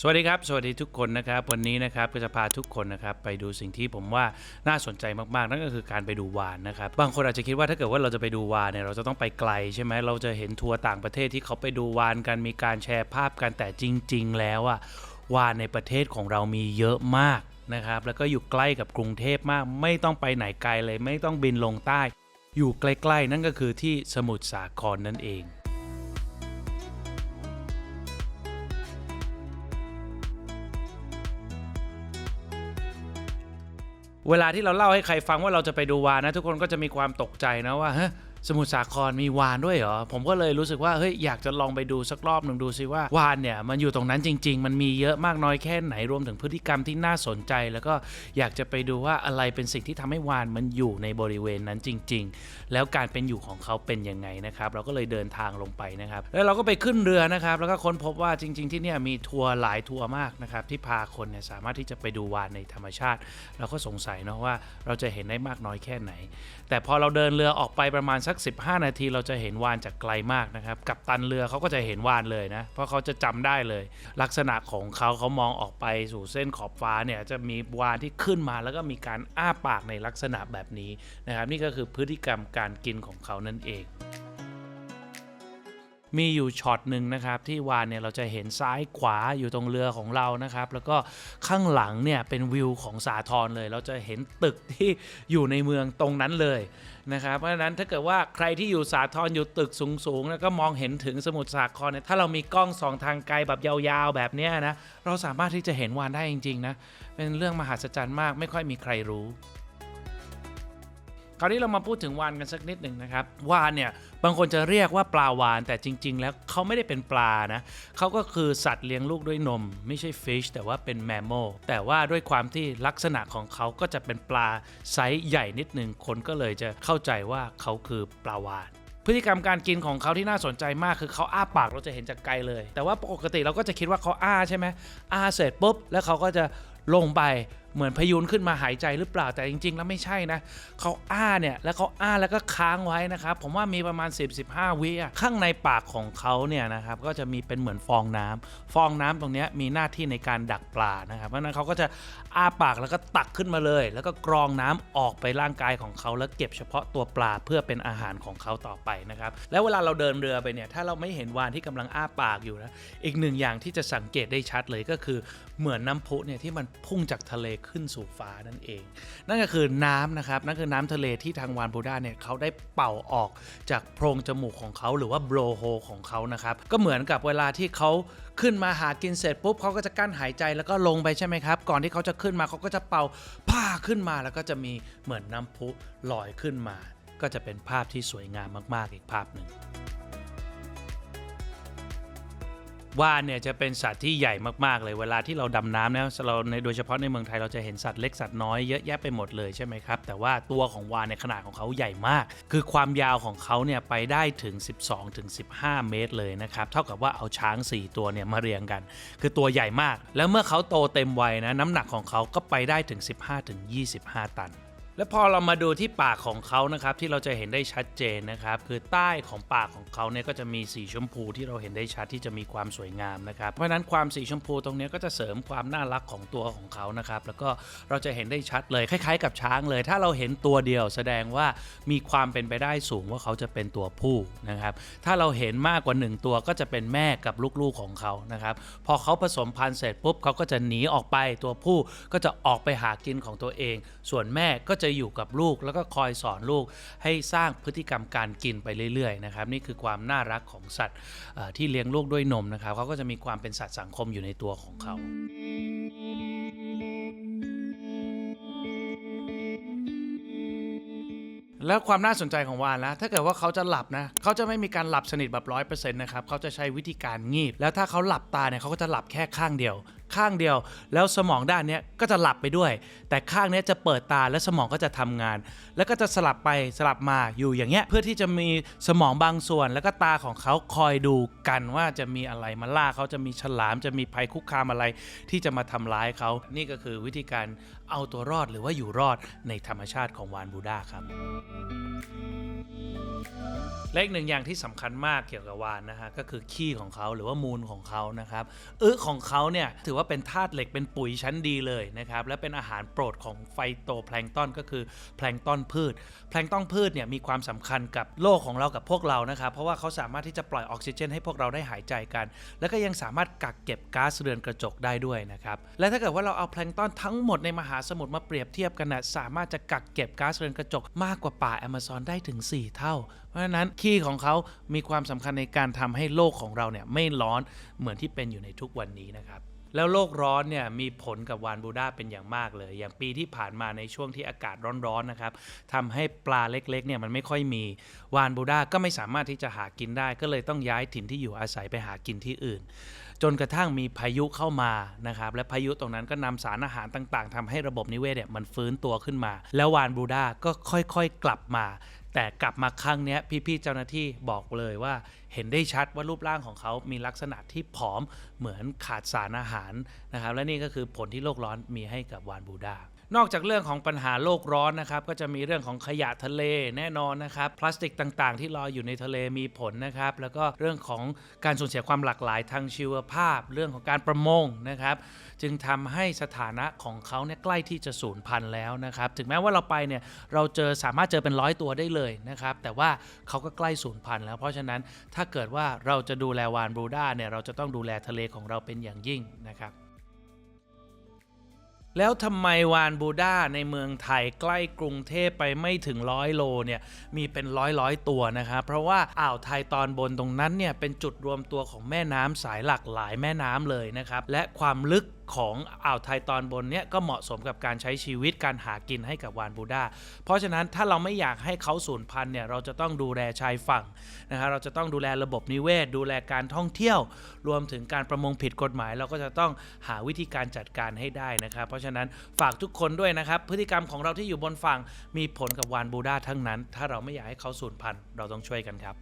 สวัสดีครับ สวัสดีทุกคนนะครับ วันนี้นะครับก็จะพาทุกคนนะครับไปดูสิ่งที่ผมว่าน่าสนใจมากๆ นั่นก็คือการไปดูวานนะครับ บางคนอาจจะคิดว่าถ้าเกิดว่าเราจะไปดูวานเนี่ยเราจะต้องไปไกลใช่ไหมเราจะเห็นทัวร์ต่างประเทศที่เขาไปดูวานกันมีการแชร์ภาพกันแต่จริง ๆ แล้วอะวานในประเทศของเรามีเยอะมากนะครับแล้วก็อยู่ใกล้กับกรุงเทพมาก ไม่ต้องไปไหนไกลเลย ไม่ต้องบินลงใต้ อยู่ใกล้ ๆ นั่นก็คือที่สมุทรสาครนั่นเอง เวลาที่เราเล่าให้ใครฟังว่าเราจะไปดูวานนะทุกคนก็จะมีความตกใจนะว่าฮะ สมุทรสาครมีวานด้วยเหรอ ผมก็เลยรู้สึกว่าเฮ้ยอยากจะลองไปดูสักรอบหนึ่งดูซิว่าวานเนี่ยมันอยู่ตรงนั้นจริง ๆ มันมีเยอะมากน้อยแค่ไหนรวมถึงพฤติกรรมที่น่าสนใจ แล้วก็อยากจะไปดูว่าอะไรเป็นสิ่งที่ทำให้วานมันอยู่ในบริเวณนั้นจริง ๆ แล้วการเป็นอยู่ของเขาเป็นยังไงนะครับ เราก็เลยเดินทางลงไปนะครับ แล้วเราก็ไปขึ้นเรือนะครับ แล้วก็ค้นพบว่าจริง ๆ ที่เนี่ยมีทัวร์หลายทัวร์มากนะครับที่พาคนเนี่ยสามารถที่จะไปดูวานในธรรมชาติ เราก็สงสัยเนาะว่าเราจะเห็นได้มากน้อยแค่ไหน แต่พอเราเดินเรือออกไปประมาณสัก15 นาทีเราจะเห็นวานจากไกลมากนะครับ กับตันเรือเขาก็จะเห็นวานเลยนะ เพราะเขาจะจำได้เลย ลักษณะของเขาเขามองออกไปสู่เส้นขอบฟ้าเนี่ยจะมีวานที่ขึ้นมาแล้วก็มีการอ้าปากในลักษณะแบบนี้นะครับ นี่ก็คือพฤติกรรมการกินของเขานั่นเอง มีอยู่ช็อตหนึ่งนะครับที่วานเนี่ยเราจะเห็นซ้ายขวาอยู่ตรงเรือของเรานะครับ แล้วก็ข้างหลังเนี่ยเป็นวิวของสาทรเลย เราจะเห็นตึกที่อยู่ในเมืองตรงนั้นเลยนะครับเพราะฉะนั้นถ้าเกิดว่าใครที่อยู่สาทรอยู่ตึกสูงๆแล้วก็มองเห็นถึงสมุทรสาครเนี่ยถ้าเรามีกล้องสองทางไกลแบบยาวๆแบบนี้นะเราสามารถที่จะเห็นวานได้จริงๆนะเป็นเรื่องมหัศจรรย์มากไม่ค่อยมีใครรู้ คราวนี้เรามาพูดถึงวานกันสักนิดหนึ่งนะครับวานเนี่ยบางคนจะเรียกว่าปลาวานแต่จริง ๆ แล้วเขาไม่ได้เป็นปลานะเขาก็คือสัตว์เลี้ยงลูกด้วยนม ไม่ใช่ fish แต่ว่าเป็น mammal แต่ว่าด้วยความที่ลักษณะของเขาก็จะเป็นปลาไซส์ใหญ่นิดหนึ่งคนก็เลยจะเข้าใจว่าเขาคือปลาวานพฤติกรรมการกินของเขาที่น่าสนใจมากคือเขาอ้าปากเราจะเห็นจากไกลเลย แต่ว่าปกติเราก็จะคิดว่าเขาอ้าใช่ไหมอ้าเสร็จปุ๊บแล้วเขาก็จะลงไป เหมือนพยุนขึ้นมาหายใจหรือเปล่าแต่จริง ๆ แล้วไม่ใช่นะเขาอ้าเนี่ยแล้วเขาอ้าแล้วก็ค้างไว้นะครับผมว่ามีประมาณ 10-15 วิอะข้างในปากของเขาเนี่ยนะครับก็จะมีเป็นเหมือนฟองน้ำฟองน้ำตรงนี้มีหน้าที่ในการดักปลานะครับเพราะนั้นเขาก็จะอ้าปากแล้วก็ตักขึ้นมาเลย แล้วก็กรองน้ำออกไปร่างกายของเขาแล้วเก็บเฉพาะตัวปลาเพื่อเป็นอาหารของเขาต่อไปนะครับแล้วเวลาเราเดินเรือไปเนี่ยถ้าเราไม่เห็นวานที่กำลังอ้าปากอยู่นะอีกหนึ่งอย่างที่จะสังเกตได้ชัดเลยก็คือเหมือนน้ำพุเนี่ยที่มันพุ่งจากทะเลขึ้นสู่ฟ้านั่นเอง นั่นก็คือน้ำนะครับ นั่นคือน้ำทะเลที่ทางวานบูดาเนี่ยเขาได้เป่าออกจากโพรงจมูกของเขาหรือว่าโบรโฮของเขานะครับ ก็เหมือนกับเวลาที่เขาขึ้นมาหากินเสร็จปุ๊บเขาก็จะกั้นหายใจแล้วก็ลงไปใช่ไหมครับ ก่อนที่เขาจะขึ้นมาเขาก็จะเป่าผ้าขึ้นมาแล้วก็จะมีเหมือนน้ำพุลอยขึ้นมา ก็จะเป็นภาพที่สวยงามมาก ๆ อีกภาพหนึ่ง วานเนี่ยจะเป็นสัตว์ที่ใหญ่มากๆเลยเวลาที่เราดำน้ำนะเราในโดยเฉพาะในเมืองไทยเราจะเห็นสัตว์เล็กสัตว์น้อยเยอะแยะไปหมดเลยใช่ไหมครับ แต่ว่าตัวของวานในยขนาดของเขาใหญ่มาก คือความยาวของเขาเนี่ยไปได้ถึง 12ถึง15 เมตรเลยนะครับเท่ากับว่าเอาช้าง 4 ตัวเนี่ยมาเรียงกัน คือตัวใหญ่มาก แล้วเมื่อเขาโตเต็มวัยนะน้ำหนักของเขาก็ไปได้ถึง 15ถึง25 ตัน แล้วพอเรามาดูที่ปากของเขานะครับที่เราจะเห็นได้ชัดเจนนะครับคือใต้ของปากของเขาเนี่ยก็จะมีสีชมพูที่เราเห็นได้ชัดที่จะมีความสวยงามนะครับเพราะฉะนั้นความสีชมพูตรงนี้ก็จะเสริมความน่ารักของตัวของเขานะครับแล้วก็เราจะเห็นได้ชัดเลยคล้าย ๆ กับช้างเลย ถ้าเราเห็นตัวเดียวแสดงว่ามีความเป็นไปได้สูงว่าเขาจะเป็นตัวผู้นะครับถ้าเราเห็นมากกว่า 1 ตัวก็จะเป็นแม่กับลูกๆของเขานะครับพอเขาผสมพันธุ์เสร็จปุ๊บเขาก็จะหนีออกไปตัวผู้ก็จะออกไปหากินของตัวเอง ส่วนแม่ก็จะะอยู่กับลูก แล้วก็คอยสอนลูกให้สร้างพฤติกรรมการกินไปเรื่อยๆนะครับนี่คือความน่ารักของสัตว์ที่เลี้ยงลูกด้วยนมนะครับเขาก็จะมีความเป็นสัตว์สังคมอยู่ในตัวของเขาแล้วความน่าสนใจของวานล้วถ้าเกิดว่าเขาจะหลับนะเขาจะไม่มีการหลับสนิทแบบร้อยเปอร์เซ็นต์นะครับเขาจะใช้วิธีการงีบ แล้วถ้าเขาหลับตาเนี่ยเขาก็จะหลับแค่ข้างเดียว ข้างเดียว แล้วสมองด้านนี้ก็จะหลับไปด้วย แต่ข้างนี้จะเปิดตาและสมองก็จะทำงาน แล้วก็จะสลับไปสลับมาอยู่อย่างเงี้ยเพื่อที่จะมีสมองบางส่วน แล้วก็ตาของเขาคอยดูกันว่าจะมีอะไรมาล่าเขาจะมีฉลามจะมีภัยคุกคามอะไร ที่จะมาทำร้ายเขานี่ก็คือวิธีการเอาตัวรอดหรือว่าอยู่รอดในธรรมชาติของวานบูดาครับ และอีกหนึ่งอย่างที่สำคัญมากเกี่ยวกับวานนะฮะก็คือขี้ของเขาหรือว่ามูลของเขานะครับอึของเขาเนี่ยถือว่าเป็นธาตุเหล็กเป็นปุ๋ยชั้นดีเลยนะครับและเป็นอาหารโปรดของไฟโตแพลงตอนก็คือแพลงตอนพืช แพลงตอนพืชเนี่ยมีความสำคัญกับโลกของเรากับพวกเรานะครับเพราะว่าเขาสามารถที่จะปล่อยออกซิเจน ให้พวกเราได้หายใจกัน แล้วก็ยังสามารถกักเก็บก๊าซเรือนกระจกได้ด้วยนะครับและถ้าเกิดว่าเราเอาแพลงตอนทั้งหมดในมหาสมุทรมาเปรียบเทียบกันนะสามารถจะกักเก็บก๊าซเรือนกระจกมากกว่าป่าแอมะซอนได้ถึง 4 เท่า เพราะฉะนั้นขของเขามีความสำคัญในการทำให้โลกของเราเนี่ยไม่ร้อนเหมือนที่เป็นอยู่ในทุกวันนี้นะครับแล้วโลกร้อนเนี่ยมีผลกับวานบูดาเป็นอย่างมากเลย อย่างปีที่ผ่านมาในช่วงที่อากาศร้อนๆนะครับทำให้ปลาเล็กๆเนี่ยมันไม่ค่อยมีวานบูดาก็ไม่สามารถที่จะหากินได้ ก็เลยต้องย้ายถิ่นที่อยู่อาศัยไปหากินที่อื่น จนกระทั่งมีพายุเข้ามานะครับและพายุตรงนั้นก็นำสารอาหารต่างๆทำให้ระบบนิเวศเนี่ยมันฟื้นตัวขึ้นมา แล้ววานบูดาก็ค่อยๆกลับมา แต่กลับมาครั้งเนี้ยพี่ๆเจ้าหน้าที่บอกเลยว่าเห็นได้ชัดว่ารูปร่างของเขามีลักษณะที่ผอมเหมือนขาดสารอาหารนะครับและนี่ก็คือผลที่โลกร้อนมีให้กับวานบูดา นอกจากเรื่องของปัญหาโลกร้อนนะครับ ก็จะมีเรื่องของขยะทะเลแน่นอนนะครับ พลาสติกต่างๆ ที่ลอยอยู่ในทะเลมีผลนะครับ แล้วก็เรื่องของการสูญเสียความหลากหลายทางชีวภาพ เรื่องของการประมงนะครับ จึงทำให้สถานะของเขาเนี่ยใกล้ที่จะสูญพันธุ์แล้วนะครับ ถึงแม้ว่าเราไปเนี่ยเราเจอสามารถเจอเป็นร้อยตัวได้เลยนะครับ แต่ว่าเขาก็ใกล้สูญพันธุ์แล้ว เพราะฉะนั้นถ้าเกิดว่าเราจะดูแลวานบรูด้าเนี่ยเราจะต้องดูแลทะเลของเราเป็นอย่างยิ่งนะครับ แล้วทำไมวานบูดาในเมืองไทยใกล้กรุงเทพไปไม่ถึงร้อยโลเนี่ยมีเป็นร้อยร้อยตัวนะครับเพราะว่าอ่าวไทยตอนบนตรงนั้นเนี่ยเป็นจุดรวมตัวของแม่น้ำสายหลักหลายแม่น้ำเลยนะครับและความลึก ของอ่าวไทยตอนบนเนี่ยก็เหมาะสมกับการใช้ชีวิตการหากินให้กับวานบูดาเพราะฉะนั้นถ้าเราไม่อยากให้เขาสูญพันธุ์เนี่ยเราจะต้องดูแลชายฝั่งนะครับเราจะต้องดูแลระบบนิเวศ ดูแลการท่องเที่ยว รวมถึงการประมงผิดกฎหมาย เราก็จะต้องหาวิธีการจัดการให้ได้นะครับเพราะฉะนั้นฝากทุกคนด้วยนะครับ พฤติกรรมของเราที่อยู่บนฝั่งมีผลกับวานบูดาทั้งนั้น ถ้าเราไม่อยากให้เขาสูญพันธุ์เราต้องช่วยกันครับ